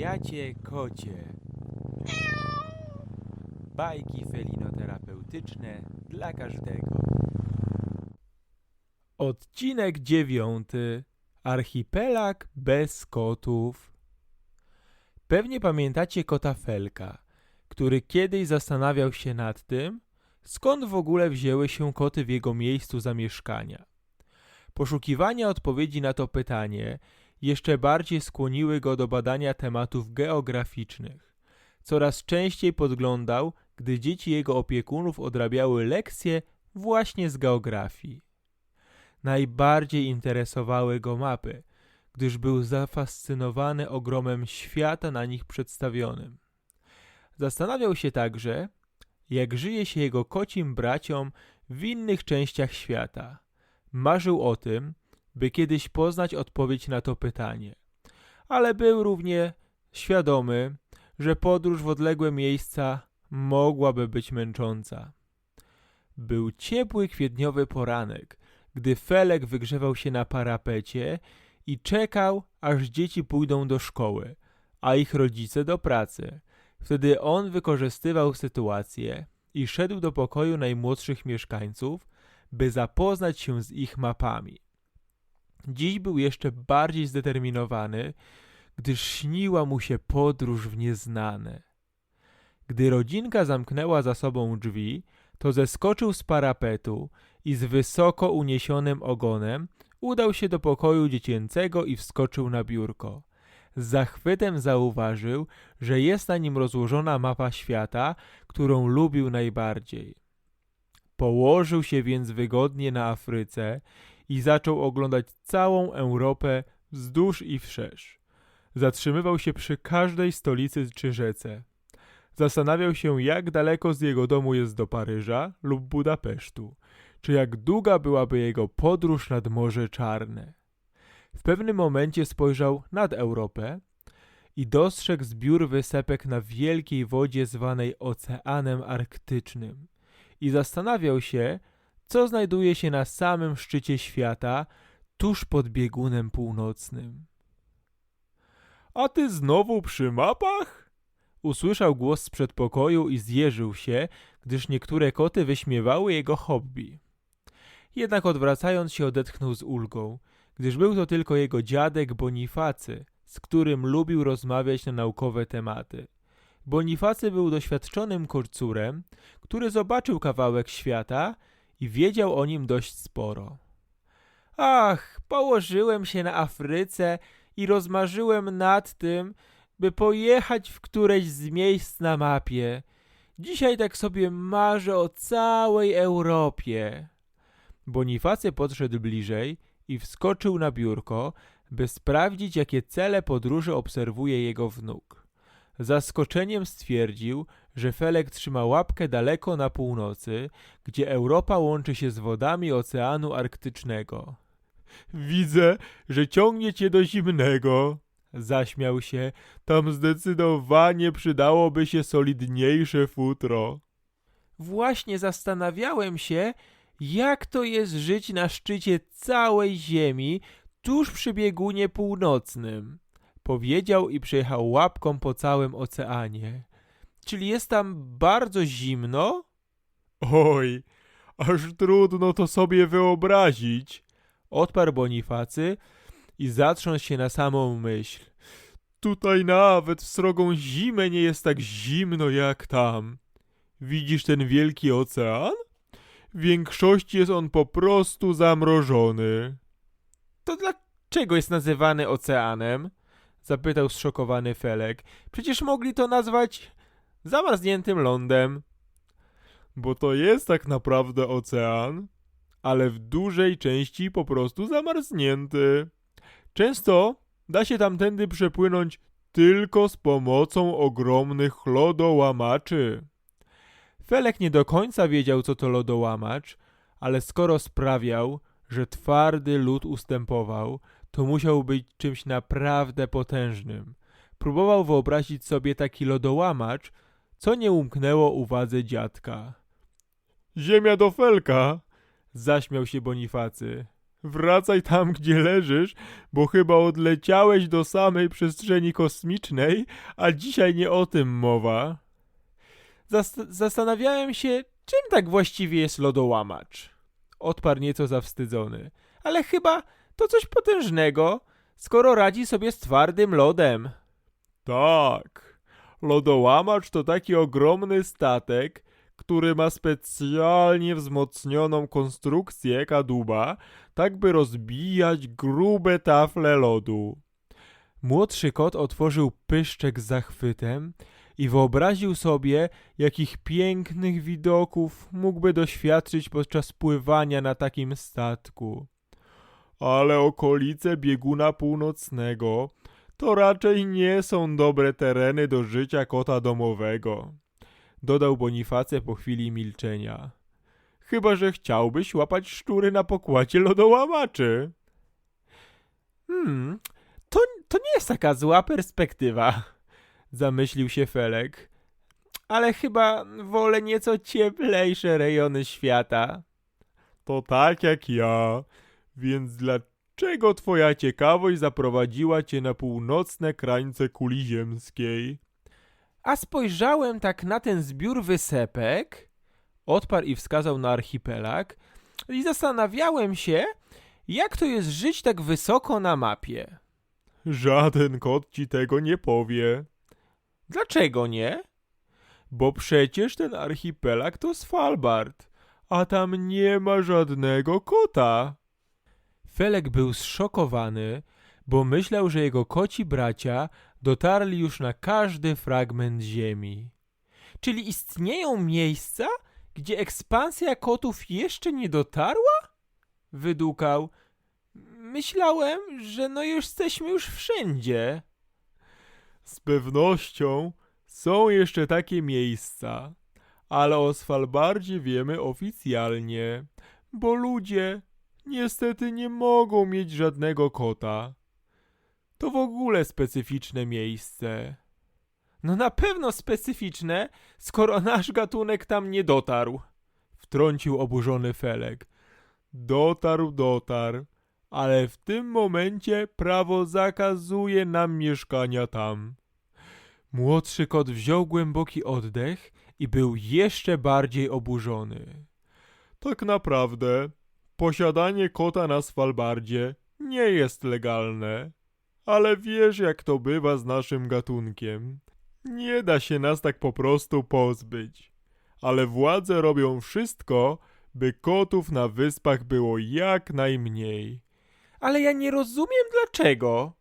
Wariacie kocie. Bajki felinoterapeutyczne dla każdego. Odcinek dziewiąty. Archipelag bez kotów. Pewnie pamiętacie kota Felka, który kiedyś zastanawiał się nad tym, skąd w ogóle wzięły się koty w jego miejscu zamieszkania. Poszukiwania odpowiedzi na to pytanie jeszcze bardziej skłoniły go do badania tematów geograficznych. Coraz częściej podglądał, gdy dzieci jego opiekunów odrabiały lekcje właśnie z geografii. Najbardziej interesowały go mapy, gdyż był zafascynowany ogromem świata na nich przedstawionym. Zastanawiał się także, jak żyje się jego kocim braciom w innych częściach świata. Marzył o tym, by kiedyś poznać odpowiedź na to pytanie, ale był równie świadomy, że podróż w odległe miejsca mogłaby być męcząca. Był ciepły kwietniowy poranek, gdy Felek wygrzewał się na parapecie i czekał, aż dzieci pójdą do szkoły, a ich rodzice do pracy. Wtedy on wykorzystywał sytuację i szedł do pokoju najmłodszych mieszkańców, by zapoznać się z ich mapami. Dziś był jeszcze bardziej zdeterminowany, gdyż śniła mu się podróż w nieznane. Gdy rodzinka zamknęła za sobą drzwi, to zeskoczył z parapetu i z wysoko uniesionym ogonem udał się do pokoju dziecięcego i wskoczył na biurko. Z zachwytem zauważył, że jest na nim rozłożona mapa świata, którą lubił najbardziej. Położył się więc wygodnie na Afryce i zaczął oglądać całą Europę wzdłuż i wszerz. Zatrzymywał się przy każdej stolicy czy rzece. Zastanawiał się, jak daleko z jego domu jest do Paryża lub Budapesztu, czy jak długa byłaby jego podróż nad Morze Czarne. W pewnym momencie spojrzał nad Europę i dostrzegł zbiór wysepek na wielkiej wodzie zwanej Oceanem Arktycznym i zastanawiał się, co znajduje się na samym szczycie świata, tuż pod biegunem północnym. A ty znowu przy mapach? Usłyszał głos z przedpokoju i zjeżył się, gdyż niektóre koty wyśmiewały jego hobby. Jednak odwracając się odetchnął z ulgą, gdyż był to tylko jego dziadek Bonifacy, z którym lubił rozmawiać na naukowe tematy. Bonifacy był doświadczonym kurcurem, który zobaczył kawałek świata i wiedział o nim dość sporo. Ach, położyłem się na Afryce i rozmarzyłem nad tym, by pojechać w któreś z miejsc na mapie. Dzisiaj tak sobie marzę o całej Europie. Bonifacy podszedł bliżej i wskoczył na biurko, by sprawdzić, jakie cele podróży obserwuje jego wnuk. Zaskoczeniem stwierdził, że Felek trzyma łapkę daleko na północy, gdzie Europa łączy się z wodami Oceanu Arktycznego. Widzę, że ciągnie cię do zimnego. Zaśmiał się. Tam zdecydowanie przydałoby się solidniejsze futro. Właśnie zastanawiałem się, jak to jest żyć na szczycie całej Ziemi, tuż przy biegunie północnym. Powiedział i przejechał łapką po całym oceanie. Czyli jest tam bardzo zimno? Oj, aż trudno to sobie wyobrazić. Odparł Bonifacy i zatrząsł się na samą myśl. Tutaj nawet w srogą zimę nie jest tak zimno jak tam. Widzisz ten wielki ocean? W większości jest on po prostu zamrożony. To dlaczego jest nazywany oceanem? Zapytał zszokowany Felek. Przecież mogli to nazwać zamarzniętym lądem. Bo to jest tak naprawdę ocean, ale w dużej części po prostu zamarznięty. Często da się tamtędy przepłynąć tylko z pomocą ogromnych lodołamaczy. Felek nie do końca wiedział, co to lodołamacz, ale skoro sprawiał, że twardy lód ustępował, to musiał być czymś naprawdę potężnym. Próbował wyobrazić sobie taki lodołamacz, co nie umknęło uwadze dziadka. Ziemia do Felka! Zaśmiał się Bonifacy. Wracaj tam, gdzie leżysz, bo chyba odleciałeś do samej przestrzeni kosmicznej, a dzisiaj nie o tym mowa. Zast- zastanawiałem się, czym tak właściwie jest lodołamacz. Odparł nieco zawstydzony. Ale chyba to coś potężnego, skoro radzi sobie z twardym lodem. Tak. Lodołamacz to taki ogromny statek, który ma specjalnie wzmocnioną konstrukcję kadłuba, tak by rozbijać grube tafle lodu. Młodszy kot otworzył pyszczek z zachwytem i wyobraził sobie, jakich pięknych widoków mógłby doświadczyć podczas pływania na takim statku. Ale okolice bieguna północnego to raczej nie są dobre tereny do życia kota domowego, dodał Boniface po chwili milczenia. Chyba, że chciałbyś łapać szczury na pokładzie lodołamaczy. Hmm, to, to nie jest taka zła perspektywa, zamyślił się Felek. Ale chyba wolę nieco cieplejsze rejony świata. To tak jak ja, więc dlaczego twoja ciekawość zaprowadziła cię na północne krańce kuli ziemskiej? A spojrzałem tak na ten zbiór wysepek, odparł i wskazał na archipelag, i zastanawiałem się, jak to jest żyć tak wysoko na mapie. Żaden kot ci tego nie powie. Dlaczego nie? Bo przecież ten archipelag to Svalbard, a tam nie ma żadnego kota. Felek był zszokowany, bo myślał, że jego koci bracia dotarli już na każdy fragment ziemi. Czyli istnieją miejsca, gdzie ekspansja kotów jeszcze nie dotarła? Wydukał. Myślałem, że no już jesteśmy już wszędzie. Z pewnością są jeszcze takie miejsca, ale o Svalbardzie wiemy oficjalnie, bo ludzie niestety nie mogą mieć żadnego kota. To w ogóle specyficzne miejsce. No na pewno specyficzne, skoro nasz gatunek tam nie dotarł. Wtrącił oburzony Felek. Dotarł, dotarł, ale w tym momencie prawo zakazuje nam mieszkania tam. Młodszy kot wziął głęboki oddech i był jeszcze bardziej oburzony. Tak naprawdę, posiadanie kota na Svalbardzie nie jest legalne. Ale wiesz, jak to bywa z naszym gatunkiem. Nie da się nas tak po prostu pozbyć. Ale władze robią wszystko, by kotów na wyspach było jak najmniej. Ale ja nie rozumiem dlaczego.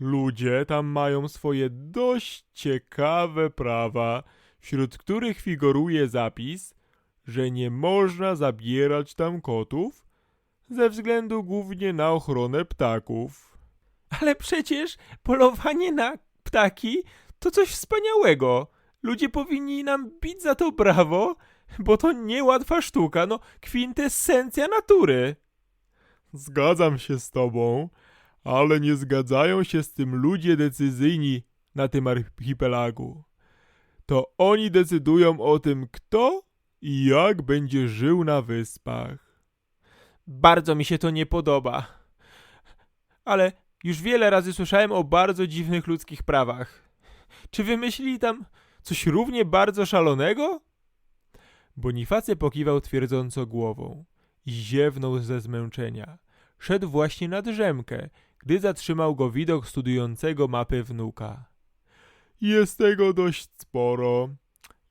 Ludzie tam mają swoje dość ciekawe prawa, wśród których figuruje zapis, że nie można zabierać tam kotów ze względu głównie na ochronę ptaków. Ale przecież polowanie na ptaki to coś wspaniałego. Ludzie powinni nam bić za to brawo, bo to niełatwa sztuka, no kwintesencja natury. Zgadzam się z tobą, ale nie zgadzają się z tym ludzie decyzyjni na tym archipelagu. To oni decydują o tym, kto i jak będzie żył na wyspach. Bardzo mi się to nie podoba. Ale już wiele razy słyszałem o bardzo dziwnych ludzkich prawach. Czy wymyślili tam coś równie bardzo szalonego? Bonifacy pokiwał twierdząco głową i ziewnął ze zmęczenia. Szedł właśnie na drzemkę, gdy zatrzymał go widok studiującego mapy wnuka. Jest tego dość sporo,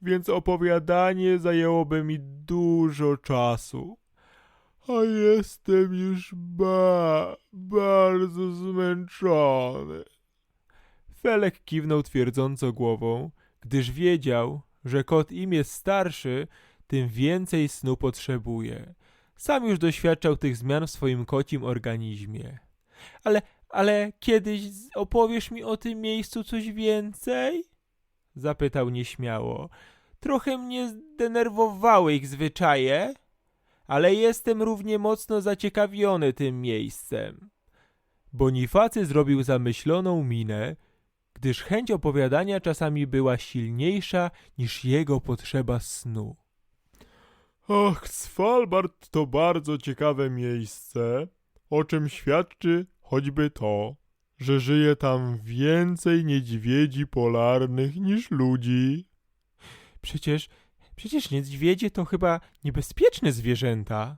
więc opowiadanie zajęłoby mi dużo czasu. A jestem już ba, bardzo zmęczony. Felek kiwnął twierdząco głową, gdyż wiedział, że kot im jest starszy, tym więcej snu potrzebuje. Sam już doświadczał tych zmian w swoim kocim organizmie. Ale, ale kiedyś opowiesz mi o tym miejscu coś więcej? Zapytał nieśmiało. Trochę mnie zdenerwowały ich zwyczaje, ale jestem równie mocno zaciekawiony tym miejscem. Bonifacy zrobił zamyśloną minę, gdyż chęć opowiadania czasami była silniejsza niż jego potrzeba snu. Ach, Svalbard to bardzo ciekawe miejsce, o czym świadczy choćby to, że żyje tam więcej niedźwiedzi polarnych niż ludzi. Przecież, przecież niedźwiedzie to chyba niebezpieczne zwierzęta,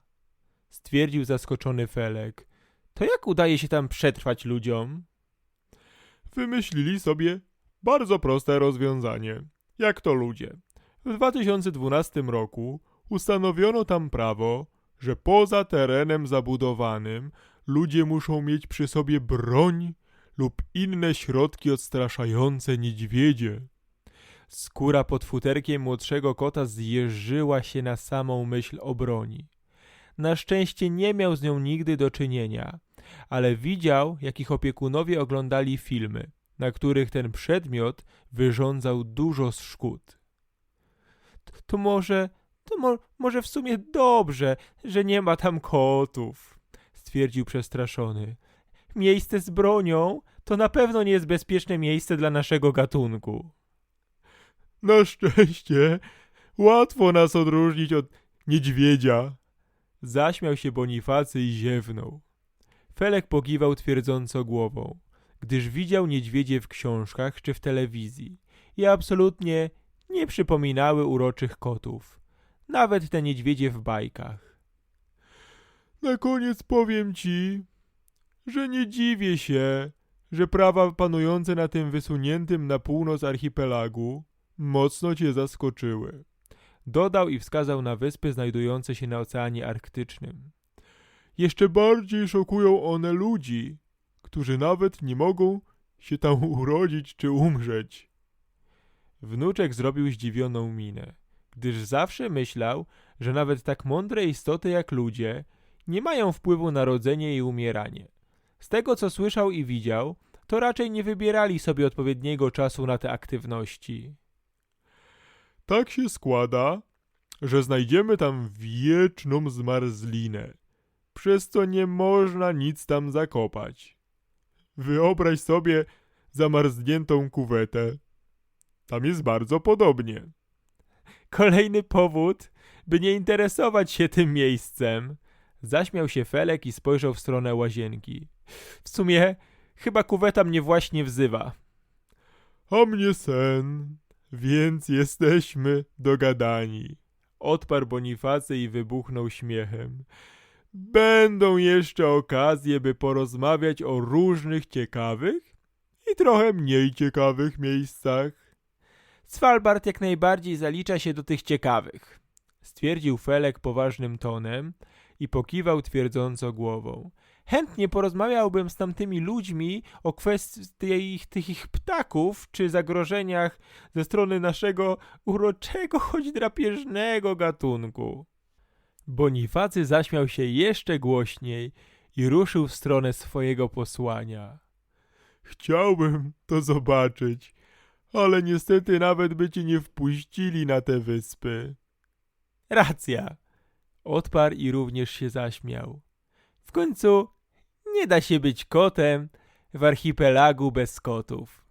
stwierdził zaskoczony Felek. To jak udaje się tam przetrwać ludziom? Wymyślili sobie bardzo proste rozwiązanie. Jak to ludzie? W 2012 roku ustanowiono tam prawo, że poza terenem zabudowanym ludzie muszą mieć przy sobie broń lub inne środki odstraszające niedźwiedzie. Skóra pod futerkiem młodszego kota zjeżyła się na samą myśl o broni. Na szczęście nie miał z nią nigdy do czynienia, ale widział, jak ich opiekunowie oglądali filmy, na których ten przedmiot wyrządzał dużo szkód. To, to może, to mo, może w sumie dobrze, że nie ma tam kotów, stwierdził przestraszony. Miejsce z bronią to na pewno nie jest bezpieczne miejsce dla naszego gatunku. Na szczęście łatwo nas odróżnić od niedźwiedzia. Zaśmiał się Bonifacy i ziewnął. Felek pokiwał twierdząco głową, gdyż widział niedźwiedzie w książkach czy w telewizji i absolutnie nie przypominały uroczych kotów, nawet te niedźwiedzie w bajkach. Na koniec powiem ci, że nie dziwię się, że prawa panujące na tym wysuniętym na północ archipelagu mocno cię zaskoczyły. Dodał i wskazał na wyspy znajdujące się na Oceanie Arktycznym. Jeszcze bardziej szokują one ludzi, którzy nawet nie mogą się tam urodzić czy umrzeć. Wnuczek zrobił zdziwioną minę, gdyż zawsze myślał, że nawet tak mądre istoty jak ludzie nie mają wpływu na rodzenie i umieranie. Z tego co słyszał i widział, to raczej nie wybierali sobie odpowiedniego czasu na te aktywności. Tak się składa, że znajdziemy tam wieczną zmarzlinę, przez co nie można nic tam zakopać. Wyobraź sobie zamarzniętą kuwetę. Tam jest bardzo podobnie. Kolejny powód, by nie interesować się tym miejscem. Zaśmiał się Felek i spojrzał w stronę łazienki. W sumie chyba kuweta mnie właśnie wzywa. A mnie sen, więc jesteśmy dogadani. Odparł Bonifacy i wybuchnął śmiechem. Będą jeszcze okazje, by porozmawiać o różnych ciekawych i trochę mniej ciekawych miejscach. Svalbard jak najbardziej zalicza się do tych ciekawych, stwierdził Felek poważnym tonem i pokiwał twierdząco głową. Chętnie porozmawiałbym z tamtymi ludźmi o kwestii ich, tych ich ptaków czy zagrożeniach ze strony naszego uroczego, choć drapieżnego gatunku. Bonifacy zaśmiał się jeszcze głośniej i ruszył w stronę swojego posłania. Chciałbym to zobaczyć, ale niestety nawet by ci nie wpuścili na te wyspy. Racja, odparł i również się zaśmiał. W końcu nie da się być kotem w archipelagu bez kotów.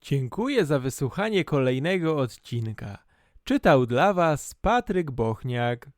Dziękuję za wysłuchanie kolejnego odcinka. Czytał dla Was Patryk Bochniak.